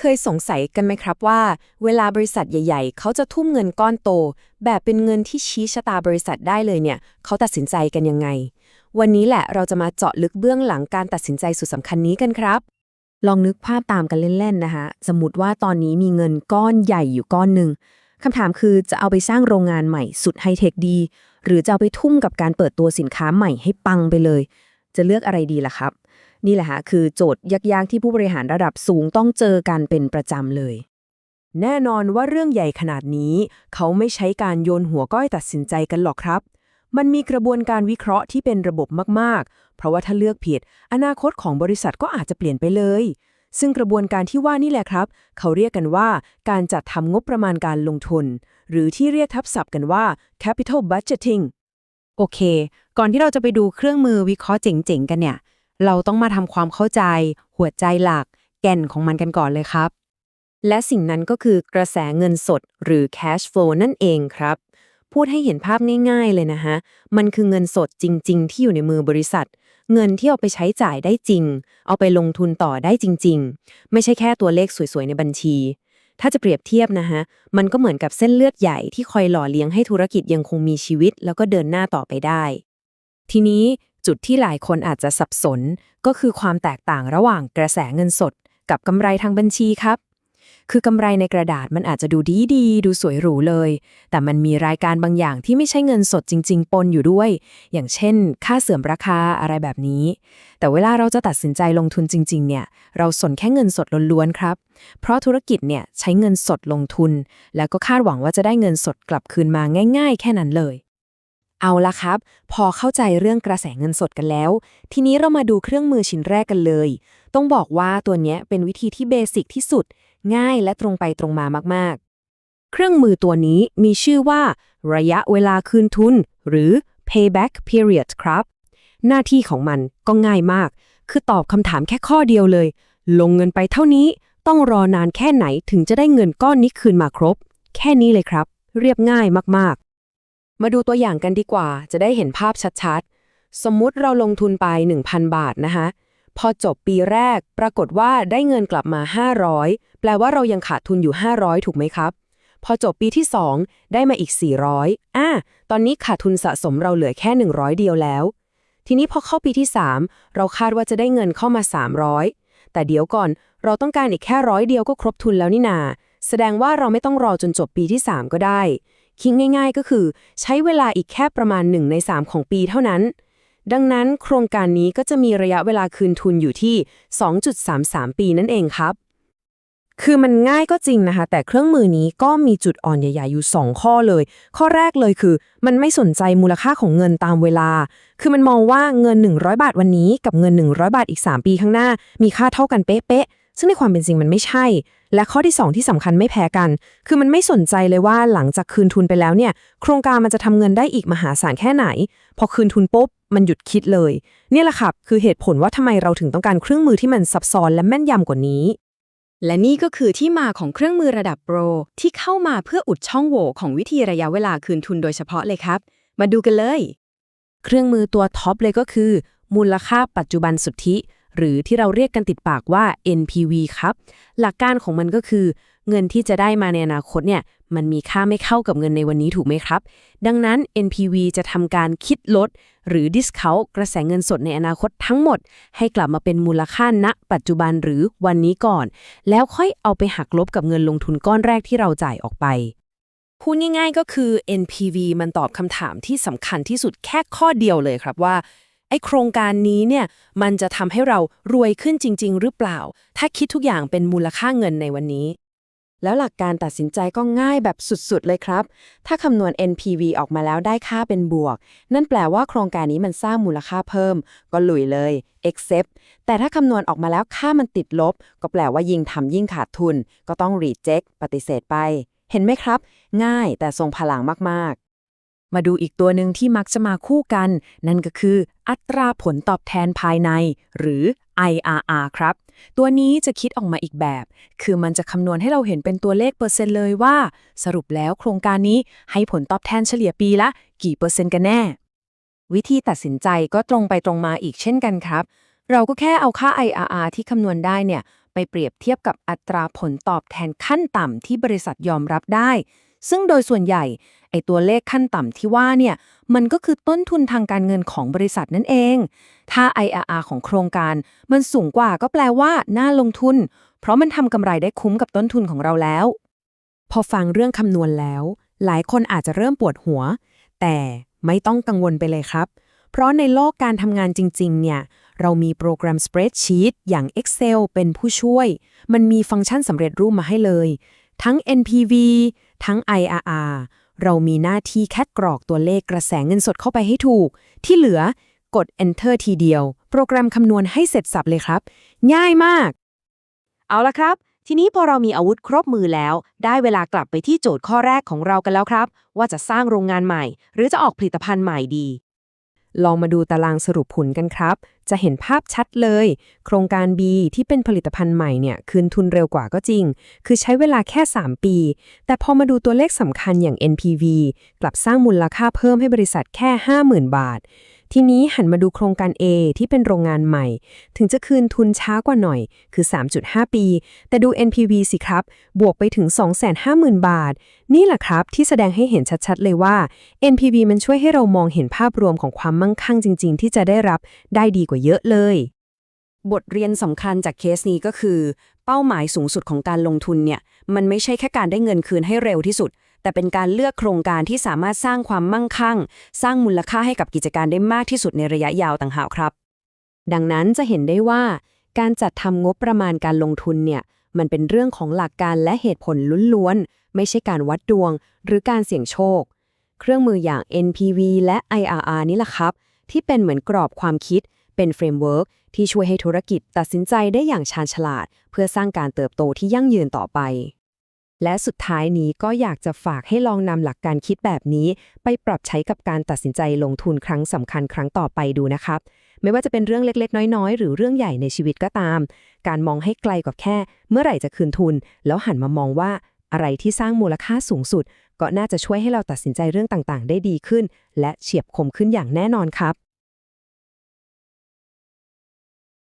เคยสงสัยกันไหมครับว่า เวลาบริษัทใหญ่ ๆ เขาจะทุ่มเงินก้อนโต แบบเป็นเงินที่ชี้ชะตาบริษัทได้เลยเนี่ย เขาตัดสินใจกันยังไง วันนี้แหละเราจะมาเจาะลึกเบื้องหลังการตัดสินใจสุดสำคัญนี้กันครับ ลองนึกภาพตามกันเล่นๆนะคะสมมติว่าตอนนี้มีเงินก้อนใหญ่อยู่ก้อนหนึ่งคำถามคือจะเอาไปสร้างโรงงานใหม่สุดไฮเทคดี หรือจะเอาไปทุ่มกับการเปิดตัวสินค้าใหม่ให้ปังไปเลย จะเลือกอะไรดีล่ะครับ นี่แหละฮะคือโจทย์ยากๆที่ผู้บริหารระดับสูงต้องเจอกันเป็นประจำเลย แน่นอนว่าเรื่องใหญ่ขนาดนี้ เขาไม่ใช้การโยนหัวก้อยตัดสินใจกันหรอกครับ มันมีกระบวนการวิเคราะห์ที่เป็นระบบมากๆ เพราะว่าถ้าเลือกผิด อนาคตของบริษัทก็อาจจะเปลี่ยนไปเลย ซึ่งกระบวนการที่ว่านี่แหละครับ เขาเรียกกันว่าการจัดทำงบประมาณการลงทุน หรือที่เรียกทับศัพท์กันว่า capital budgeting โอเค ก่อนที่เราจะไปดูเครื่องมือวิเคราะห์เจ๋งๆ กันเนี่ย เราต้องมาทำความเข้าใจ หัวใจหลัก แก่นของมันกันก่อนเลยครับ และสิ่งนั้นก็คือกระแสเงินสดหรือ cash flow นั่นเองครับ พูดให้เห็นภาพง่าย ๆ เลยนะฮะ มันคือเงินสดจริง ๆ ที่อยู่ในมือบริษัท เงินที่เอาไปใช้จ่ายได้จริง เอาไปลงทุนต่อได้จริง ๆ ไม่ใช่แค่ตัวเลขสวยๆในบัญชีถ้าจะเปรียบเทียบนะฮะ มันก็เหมือนกับเส้นเลือดใหญ่ที่คอยหล่อเลี้ยงให้ธุรกิจยังคงมีชีวิต แล้วก็เดินหน้าต่อไปได้ ทีนี้ จุดที่หลายคนอาจจะสับสน ก็คือความแตกต่างระหว่างกระแสเงินสด กับกำไรทางบัญชีครับ คือกำไรในกระดาษมันอาจจะดูดีดีดูสวยหรูเลย แต่มันมีรายการบางอย่างที่ไม่ใช่เงินสดจริง ๆ ปนอยู่ด้วย อย่างเช่น ค่าเสื่อมราคาอะไรแบบนี้ แต่เวลาเราจะตัดสินใจลงทุนจริง ๆ เนี่ย เราสนแค่เงินสดล้วนๆครับ เพราะธุรกิจเนี่ยใช้เงินสดลงทุน แล้วก็คาดหวังว่าจะได้เงินสดกลับคืนมาง่าย ๆ แค่นั้นเลย เอาละครับ พอเข้าใจเรื่องกระแสเงินสดกันแล้ว ทีนี้เรามาดูเครื่องมือชิ้นแรกกันเลย ต้องบอกว่าตัวนี้เป็นวิธีที่เบสิกที่สุด ง่ายและตรงไปตรงมามากๆ เครื่องมือตัวนี้มีชื่อว่า ระยะเวลาคืนทุน หรือ payback period ครับ หน้าที่ของมันก็ง่ายมาก คือตอบคำถามแค่ข้อเดียวเลย ลงเงินไปเท่านี้ต้องรอนานแค่ไหนถึงจะได้เงินก้อนนี้คืนมาครบ แค่นี้เลยครับ เรียบง่ายมากๆ มาดูตัวอย่างกันดีกว่า จะได้เห็นภาพชัดๆ สมมุติเราลงทุนไป 1,000 บาทนะคะพอจบปีแรก ปรากฏว่าได้เงินกลับมา 500 แปลว่าเรายังขาดทุนอยู่ 500 ถูกไหมครับ พอจบปีที่ 2 ได้มาอีก 400อะตอนนี้ขาดทุนสะสมเราเหลือแค่ 100 เดียวแล้ว ทีนี้พอเข้าปีที่ 3 เราคาดว่าจะได้เงินเข้ามา 300 แต่เดี๋ยวก่อน เราต้องการอีกแค่ร้อยเดียวก็ครบทุนแล้วนี่นา แสดงว่าเราไม่ต้องรอจนจบปีที่ 3 ก็ได้ คิดง่ายๆ ก็คือ ใช้เวลาอีกแค่ประมาณ 1 ใน 3 ของปีเท่านั้น ดังนั้นโครงการนี้ก็จะมีระยะเวลาคืนทุนอยู่ที่ 2.33 ปีนั่นเองครับ คือมันง่ายก็จริงนะคะ แต่เครื่องมือนี้ก็มีจุดอ่อนใหญ่ๆอยู่ 2 ข้อเลย ข้อแรกเลยคือ มันไม่สนใจมูลค่าของเงินตามเวลา คือมันมองว่าเงิน 100 บาทวันนี้ กับเงิน 100 บาทอีก 3 ปีข้างหน้า มีค่าเท่ากันเป๊ะๆซึ่งในความเป็นจริงมันไม่ใช่ และข้อที่ 2 ที่สำคัญไม่แพ้กัน คือมันไม่สนใจเลยว่าหลังจากคืนทุนไปแล้วเนี่ย โครงการมันจะทำเงินได้อีกมหาศาลแค่ไหน พอคืนทุนปุ๊บ มันหยุดคิดเลย เนี่ยแหละครับคือเหตุผลว่าทำไมเราถึงต้องการเครื่องมือที่มันซับซ้อนและแม่นยำกว่านี้ และนี่ก็คือที่มาของเครื่องมือระดับโปรที่เข้ามาเพื่ออุดช่องโหว่ของวิธีระยะเวลาคืนทุนโดยเฉพาะเลยครับ มาดูกันเลย เครื่องมือตัวท็อปเลยก็คือ มูลค่าปัจจุบันสุทธิ หรือที่เราเรียกกันติดปากว่า NPV ครับ หลักการของมันก็คือ เงินที่จะได้มาในอนาคตเนี่ยมันมีค่าไม่เข้ากับเงินในวันนี้ถูกไหมครับ ดังนั้น NPV จะทำการคิดลด หรือ discount กระแสเงินสดในอนาคตทั้งหมด ให้กลับมาเป็นมูลค่าณ ปัจจุบันหรือวันนี้ก่อน แล้วค่อยเอาไปหักลบกับเงินลงทุนก้อนแรกที่เราจ่ายออกไปพูดง่ายๆก็คือ NPV มันตอบคำถามที่สำคัญที่สุดแค่ข้อเดียวเลยครับว่า ไอโครงการนี้เนี่ยมันจะทำให้เรารวยขึ้นจริง ๆ หรือเปล่า ถ้าคิดทุกอย่างเป็นมูลค่าเงินในวันนี้ แล้วหลักการตัดสินใจก็ง่ายแบบสุด ๆ เลยครับ ถ้าคำนวณ NPV ออกมาแล้วได้ค่าเป็นบวก นั่นแปลว่าโครงการนี้มันสร้างมูลค่าเพิ่ม ก็ลุยเลย accept แต่ถ้าคำนวณออกมาแล้วค่ามันติดลบ ก็แปลว่ายิ่งทำยิ่งขาดทุน ก็ต้อง reject ปฏิเสธไป เห็นไหมครับ ง่ายแต่ทรงพลังมากๆ มาดูอีกตัวหนึ่งที่มักจะมาคู่กัน นั่นก็คืออัตราผลตอบแทนภายใน หรือ IRR ครับ ตัวนี้จะคิดออกมาอีกแบบ คือมันจะคำนวณให้เราเห็นเป็นตัวเลขเปอร์เซ็นต์เลยว่า สรุปแล้วโครงการนี้ให้ผลตอบแทนเฉลี่ยปีละ กี่เปอร์เซ็นต์กันแน่ วิธีตัดสินใจก็ตรงไปตรงมาอีกเช่นกันครับ เราก็แค่เอาค่า IRR ที่คำนวณได้เนี่ยไปเปรียบเทียบกับอัตราผลตอบแทนขั้นต่ำที่บริษัทยอมรับได้ ซึ่งโดยส่วนใหญ่ไอตัวเลขขั้นต่ำที่ว่าเนี่ยมันก็คือต้นทุนทางการเงินของบริษัทนั่นเอง ถ้า IRR ของโครงการมันสูงกว่าก็แปลว่าน่าลงทุน เพราะมันทำกำไรได้คุ้มกับต้นทุนของเราแล้ว พอฟังเรื่องคำนวณแล้ว หลายคนอาจจะเริ่มปวดหัว แต่ไม่ต้องกังวลไปเลยครับ เพราะในโลกการทำงานจริง ๆ เนี่ยเรามีโปรแกรม Spreadsheet อย่าง Excel เป็นผู้ช่วย มันมีฟังก์ชันสำเร็จรูปมาให้เลย ทั้ง NPV ทั้ง IRR เรามีหน้าที่แค่กรอกตัวเลขกระแสเงินสดเข้าไปให้ถูก ที่เหลือกด Enter ทีเดียว โปรแกรมคำนวณให้เสร็จสับเลยครับ ง่ายมาก เอาละครับ ทีนี้พอเรามีอาวุธครบมือแล้ว ได้เวลากลับไปที่โจทย์ข้อแรกของเรากันแล้วครับ ว่าจะสร้างโรงงานใหม่ หรือจะออกผลิตภัณฑ์ใหม่ดี ลองมาดูตารางสรุปผลกันครับ จะเห็นภาพชัดเลย โครงการ B ที่เป็นผลิตภัณฑ์ใหม่เนี่ย คืนทุนเร็วกว่าก็จริง คือใช้เวลาแค่ 3 ปี แต่พอมาดูตัวเลขสำคัญอย่าง NPV กลับสร้างมูลค่าเพิ่มให้บริษัทแค่ 50,000 บาท ทีนี้หันมาดูโครงการ A ที่เป็นโรงงานใหม่ ถึงจะคืนทุนช้ากว่าหน่อย คือ 3.5 ปี แต่ดู NPV สิครับ บวกไปถึง 250,000 บาท นี่แหละครับที่แสดงให้เห็นชัดๆ เลยว่า NPV มันช่วยให้เรามองเห็นภาพรวมของความมั่งคั่งจริง ๆ ที่จะได้รับได้ดีกว่าเยอะเลย บทเรียนสำคัญจากเคสนี้ก็คือ เป้าหมายสูงสุดของการลงทุนเนี่ย มันไม่ใช่แค่การได้เงินคืนให้เร็วที่สุด แต่เป็นการเลือกโครงการที่สามารถสร้างความมั่งคั่ง สร้างมูลค่าให้กับกิจการได้มากที่สุดในระยะยาวต่างหากครับ ดังนั้นจะเห็นได้ว่า การจัดทำงบประมาณการลงทุนเนี่ยมันเป็นเรื่องของหลักการและเหตุผลล้วนๆ ไม่ใช่การวัดดวง หรือการเสี่ยงโชค เครื่องมืออย่าง NPV และ IRR นี่แหละครับ ที่เป็นเหมือนกรอบความคิด เป็นเฟรมเวิร์กที่ช่วยให้ธุรกิจตัดสินใจได้อย่างชาญฉลาด เพื่อสร้างการเติบโตที่ยั่งยืนต่อไป และสุดท้ายนี้ก็อยากจะฝากให้ลองนำหลักการคิดแบบนี้ ไปปรับใช้กับการตัดสินใจลงทุนครั้งสำคัญครั้งต่อไปดูนะครับ ไม่ว่าจะเป็นเรื่องเล็กๆ น้อยๆ หรือเรื่องใหญ่ในชีวิตก็ตาม การมองให้ไกลกว่าแค่ เมื่อไหร่จะคืนทุน แล้วหันมามองว่าอะไรที่สร้างมูลค่าสูงสุด ก็น่าจะช่วยให้เราตัดสินใจเรื่องต่างๆ ได้ดีขึ้น และเฉียบคมขึ้นอย่างแน่นอนครับ